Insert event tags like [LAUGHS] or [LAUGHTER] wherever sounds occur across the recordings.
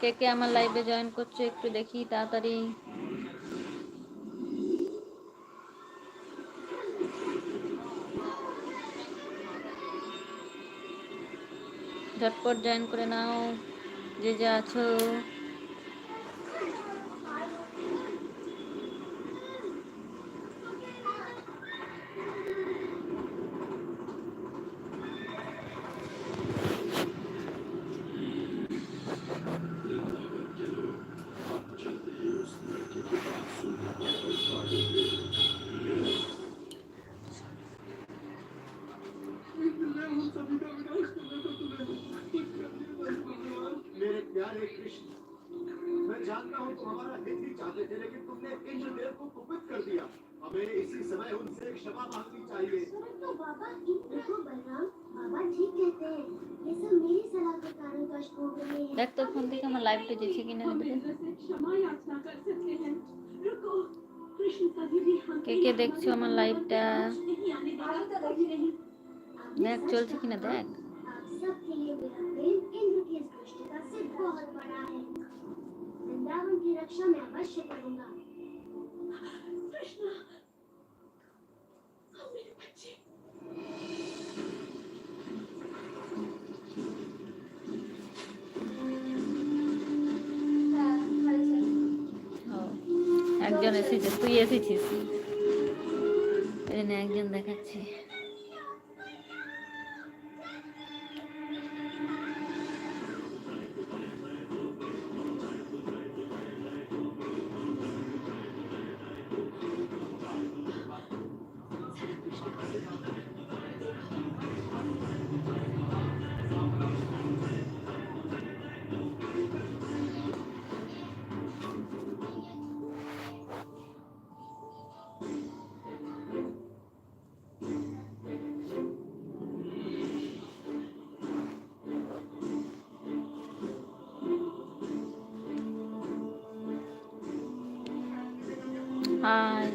কে কে আমার লাইভে জয়েন করছ একটু দেখি তাড়াতাড়ি। ঝটপট জয়েন করে নাও, যে যা আছো। समय उनसे क्षमा मांगनी चाहिए तो बाबा इन देखो बलराम बाबा ठीक कहते हैं ये सब मेरी सलाह के कारण कष्ट भोग रहे हैं দেখ তো ফোন থেকে আমার লাইভটা যেছে কিনা हम দেখে। इंद्र से क्षमा याचना कर सकते हैं रुको कृष्ण कभी भी हम কে কে দেখছো আমার লাইভটা नहीं आने देगा कभी नहीं आपने দেখ सच চলছে कहा। কিনা দেখ आप सबके लिए मेरा प्रेम इंद्र की इस दुष्टता से बहुत बड़ा है वृंदावन की रक्षा मैं अवश्य करूंगा कृष्ण একজন এসেছে তুই এসেছিস। একজন দেখাচ্ছে। হাই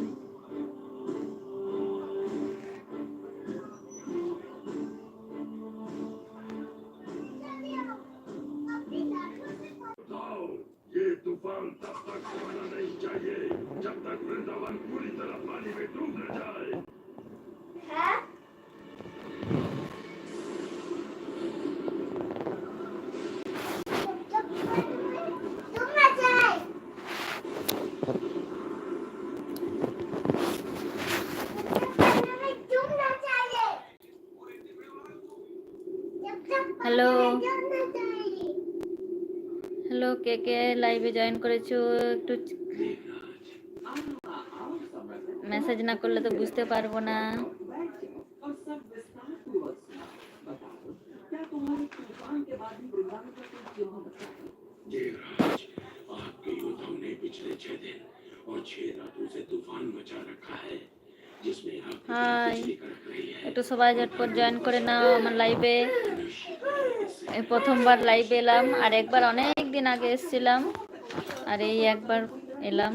কে কে লাইভে জয়েন করেছো একটু মেসেজ না করলে তো বুঝতে পারবো না और सब विस्तार पूर्वक सुना बताओ क्या तुम्हारे तूफान के बाद भी वृंदावन का कोई क्यों बताओ देवराज आपके योद्धाओं ने पिछले छह दिन और छह रातों से तूफान मचा रखा है जिसमें आपकी जान हाय। बिजली कड़क रही है একটু সবাই ঝটপট জয়েন করে নাও আমার লাইভে এই প্রথমবার লাইভে এলাম আর একবার অনেক দিন আগে এসছিলাম? আর এই একবার এলাম।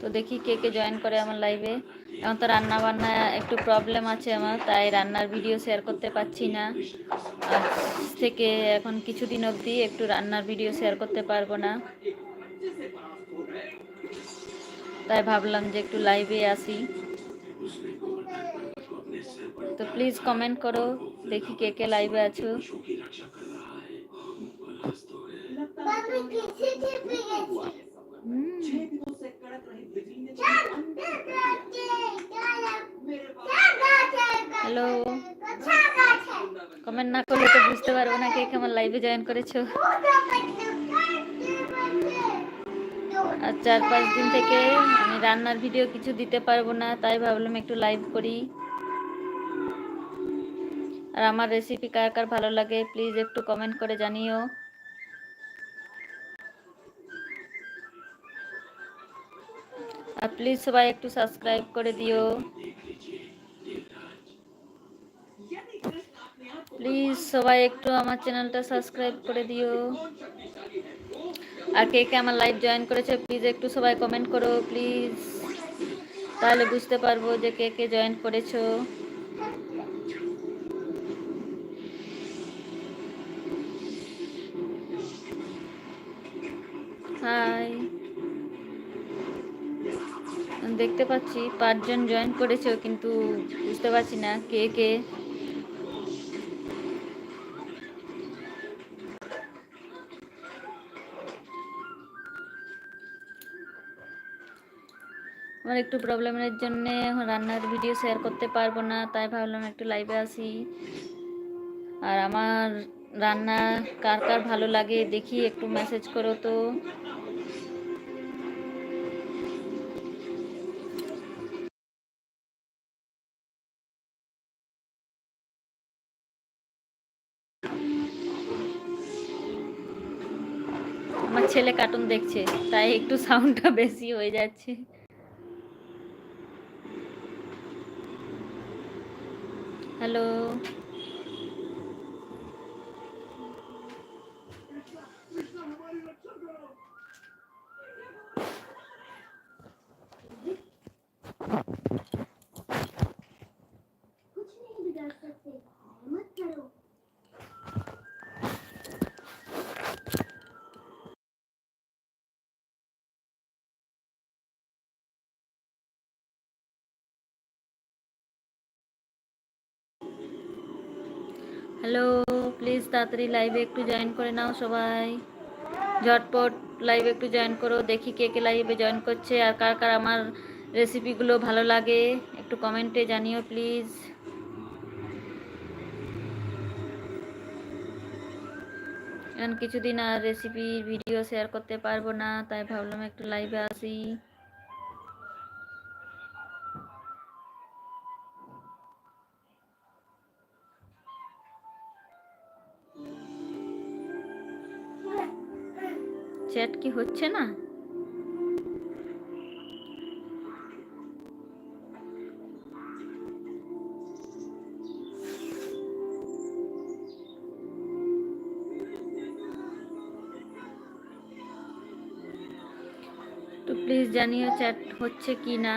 তো দেখি কে কে জয়েন করে আমার লাইভে এখন তো রান্না বান্না একটু প্রবলেম আছে আমার, তাই রান্নার ভিডিও শেয়ার করতে পারছি না। আজ থেকে এখন কিছুদিন অবধি একটু রান্নার ভিডিও শেয়ার করতে পারব না। তাই ভাবলাম যে একটু লাইভে আসি। তো প্লিজ কমেন্ট করো, দেখি কে কে লাইভে আছো। হ্যালো কমেন্ট না করলে তো বুঝতে পারব না কে কে আমার লাইভে জয়েন করেছ। আর চার পাঁচ দিন থেকে আমি রান্নার ভিডিও কিছু দিতে পারব না, তাই ভাবলাম একটু লাইভ করি। আর আমার রেসিপি কার কার ভালো লাগে প্লিজ একটু কমেন্ট করে জানিও। আর প্লিজ সবাই একটু সাবস্ক্রাইব করে দিও। প্লিজ সবাই একটু আমার চ্যানেলটা সাবস্ক্রাইব করে দিও। আর কে কে আমার লাইভ জয়েন করেছে প্লিজ একটু সবাই কমেন্ট করো প্লিজ তাহলে বুঝতে পারব যে কে কে জয়েন করেছ। দেখতে পাচ্ছি, পাঁচজন জয়েন করেছে কিন্তু বুঝতে পারছি না কে কে। আমার একটু প্রবলেমের জন্য এখন রান্নার ভিডিও শেয়ার করতে পারব না, তাই ভাবলাম একটু লাইভে আসি। আর আমার রান্না কার কার ভালো লাগে দেখি, একটু মেসেজ করো তো। আমার ছেলে কার্টুন দেখছে তাই একটু সাউন্ডটা বেশি হয়ে যাচ্ছে। হ্যালো হ্যালো প্লিজ তাড়াতাড়ি লাইভে একটু জয়েন করে নাও সবাই। ঝটপট লাইভে একটু জয়েন করো, দেখি কে কে লাইভে জয়েন করছে আর কার কার আমার রেসিপিগুলো ভালো লাগে। একটু কমেন্টে জানিও প্লিজ এখন কিছুদিন আর রেসিপির ভিডিও শেয়ার করতে পারব না, তাই ভাবলাম একটু লাইভে আসি। চ্যাট কি হচ্ছে না? তো প্লিজ জানিও চ্যাট হচ্ছে কি না?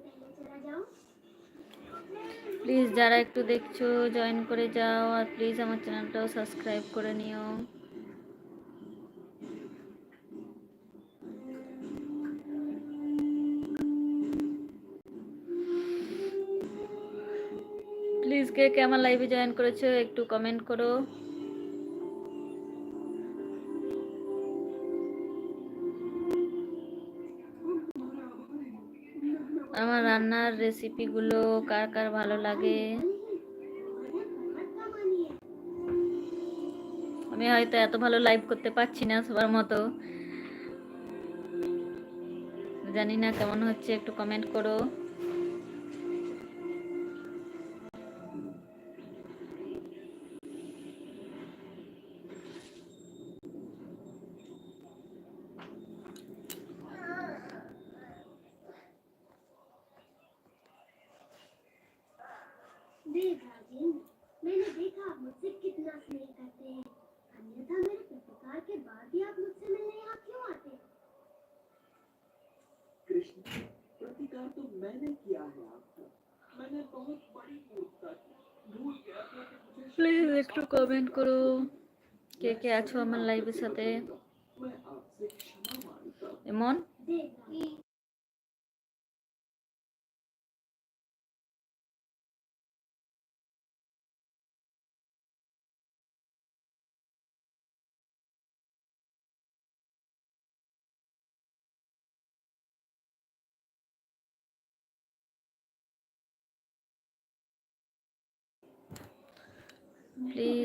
প্লিজ যারা একটু দেখছ জয়েন করে যাও আর প্লিজ আমার চ্যানেলটাও সাবস্ক্রাইব করে নিও। প্লিজ কে কেমন লাইভে জয়েন করেছ একটু কমেন্ট করো। আমার রান্নার রেসিপিগুলো কার কার ভালো লাগে? আমি হয়তো এত ভালো লাইভ করতে পারছি না সবার মতো। জানি না কেমন হচ্ছে, একটু কমেন্ট করো। একটু কমেন্ট করো কে কে আছো আমার লাইভের সাথে? এমন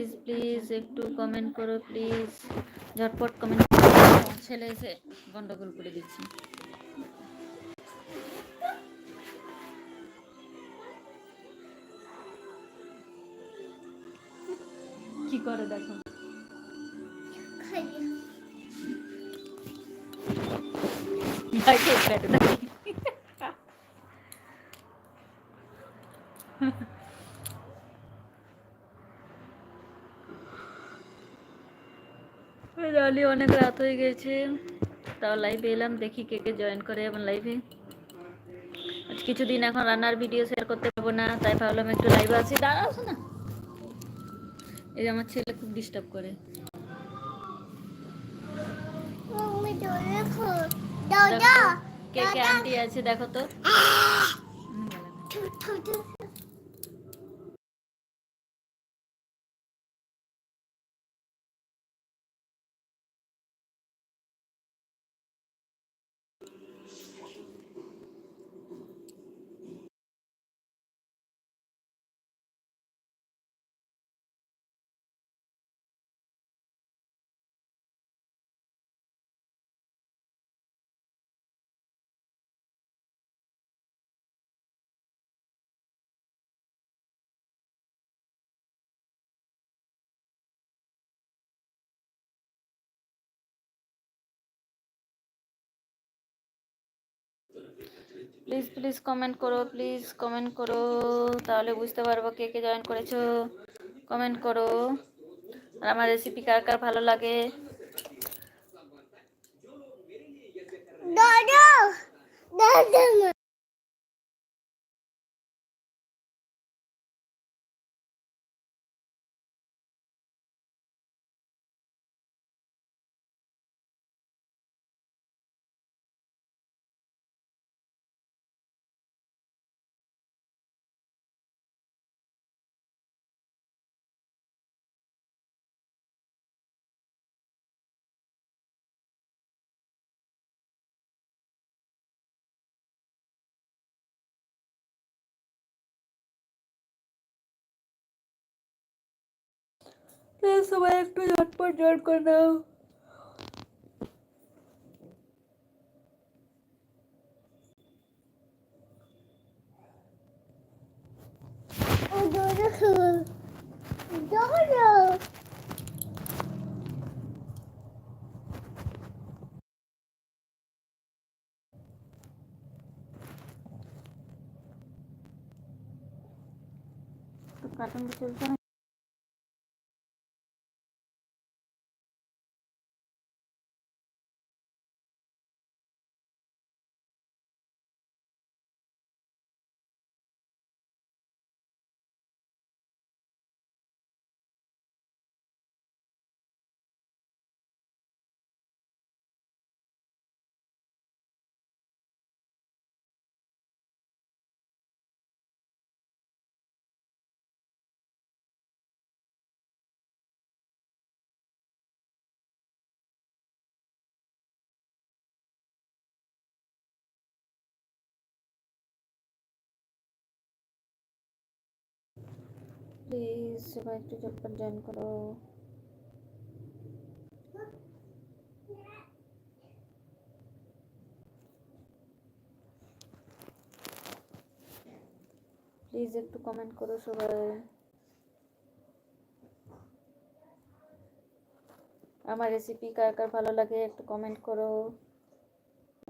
প্লিজ প্লিজ একটু কমেন্ট করো প্লিজ ঝটপট কমেন্ট ছেলে এসে গন্ডগোল করে দিচ্ছে। কি করে দেখো? [LAUGHS] [LAUGHS] রালি অনেক রাত হয়ে গেছে। তাও লাইভে এলাম দেখি কে কে জয়েন করে এবং লাইভে কিছুদিন এখন রান্নার ভিডিও শেয়ার করতে পারব না তাই ভাবলাম একটু লাইভে আছি। দাঁড়াও না এই যে আমার ছেলে খুব ডিস্টার্ব করে। কে কে আন্টি আছে দেখো তো। [LAUGHS] প্লিজ প্লিজ কমেন্ট করো প্লিজ কমেন্ট করো। তাহলে বুঝতে পারব কে কে জয়েন করেছ। কমেন্ট করো। আর আমার রেসিপি কার কার ভালো লাগে। দাদা দাদা সবাই একটু ঝটপট জয়েন করে নাও। কার্টুন চলছে প্লিজ সবাই একটু ঝটপট জয়েন করো প্লিজ একটু কমেন্ট করো সবাই আমার রেসিপি কার কার ভালো লাগে, একটু কমেন্ট করো।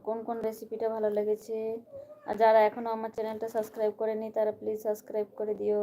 কোন কোন রেসিপিটা ভালো লেগেছে। আর যারা এখনও আমার চ্যানেলটা সাবস্ক্রাইব করেনি, তারা প্লিজ সাবস্ক্রাইব করে দিও।